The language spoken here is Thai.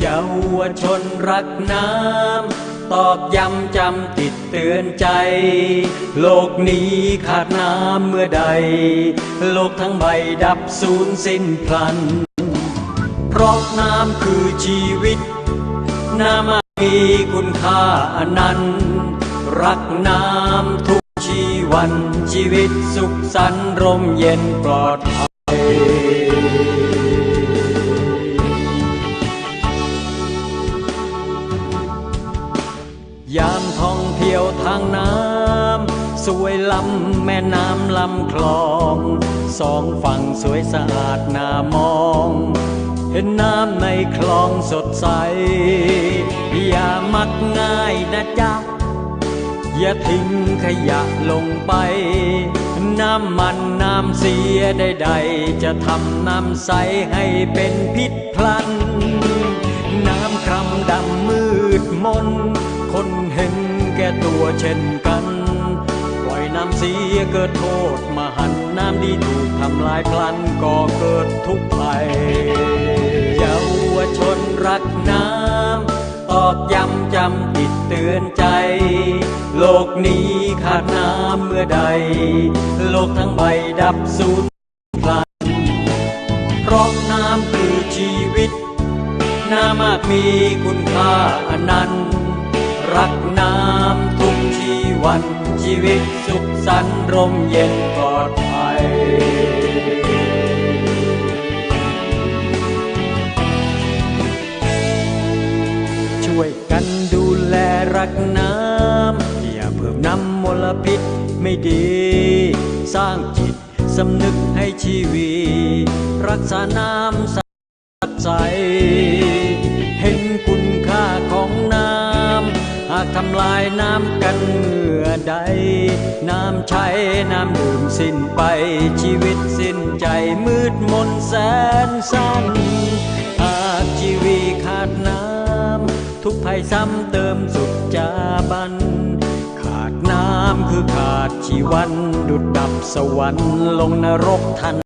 เยาวชนรักน้ำ ตอกย้ำจำติดเตือนใจ โลกนี้ขาดน้ำเมื่อใด โลกทั้งใบดับสูญสิ้นพลัน เพราะน้ำคือชีวิต น้ำมีคุณค่าอนันต์ รักน้ำทุกชีวันชีวิตสุขสันต์ร่มเย็นปลอดภัยางน้ำ สวยลำแม่น้ำลำคลอง สองฝั่งสวยสะอาดน่ามอง เห็นน้ำในคลองสดใส อย่ามักง่ายนะจ๊ะ อย่าทิ้งขยะลงไป น้ำมันน้ำเสียใดๆจะทำน้ำใสให้เป็นพิษพลัน น้ำครำดำมืดมนคนเห็น แก่ตัวเช่นกัน ปล่อยน้ำเสียเกิดโทษมาหันน้ำดีถูกทำลายพลันก่อเกิดทุกข์ภัยเยาวชนรักน้ำตอกย้ำจำติดเตือนใจ โลกนี้ขาดน้ำเมื่อใด โลกทั้งใบดับสูญพลันเพราะน้ำคือชีวิตน้ำมากมีคุณค่าอนันต์รักน้ำ ชีวันชีวิตสุขสันต์ร่มเย็นปลอดภัยช่วยกันดูแลรักน้ำอย่าเพิ่มน้ำมลพิษไม่ดี สร้างจิตสำนึกให้ชีวีรักษาน้ำใส เห็นคุณค่าของน้ำ หากทำลายน้ำกันเอใด น้ำใช้น้ำดื่มสิ้นไปชีวิตสิ้นใจมืดมนแสนสั้นหากชีวีขาดน้ำ ทุกภัยซ้ำเติมสุดจาบัน ขาดน้ำคือขาดชีวัน ดุดดับสวรรค์ลงนรกทัน